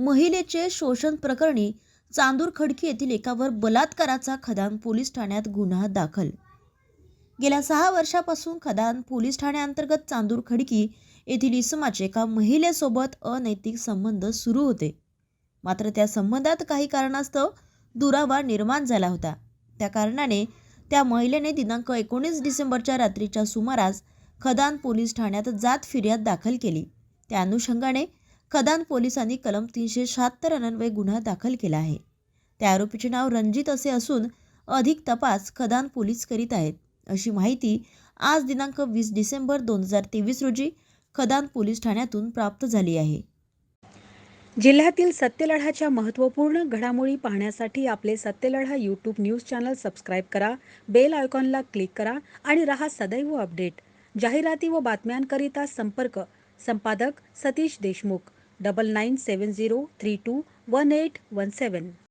महिलेचे शोषण प्रकरणी चांदूर खडकी येथील एकावर बलात्काराचा खदान पोलीस ठाण्यात गुन्हा दाखल. गेल्या सहा वर्षापासून खदान पोलीस ठाण्याअंतर्गत चांदूर खडकी येथील इसमाचे एका महिलेसोबत अनैतिक संबंध सुरू होते. मात्र त्या संबंधात काही कारणास्तव दुरावा निर्माण झाला होता. त्या कारणाने त्या महिलेने दिनांक एकोणीस डिसेंबरच्या रात्रीच्या सुमारास खदान पोलीस ठाण्यात जात फिर्याद दाखल केली. त्या अनुषंगाने खदान पोलिसांनी कलम तीनशे शहात्तर अन्वये गुन्हा दाखल केला आहे. त्या आरोपीचे नाव रणजित असे असून अधिक तपास खदान पोलीस करीत आहेत. अशी माहिती आज दिनांक वीस डिसेंबर दोन हजार तेवीस रोजी खदान पोलीस ठाण्यातून प्राप्त झाली आहे. जिल्ह्यातील सत्यलढाच्या महत्त्वपूर्ण घडामोडी पाहण्यासाठी आपले Satyaladha YouTube news channel subscribe करा बेल आयकॉनला क्लिक करा आणि रहा सदैव अपडेट जाहिराती व बातम्यांकरिता संपर्क संपादक सतीश देशमुख. 9970321817.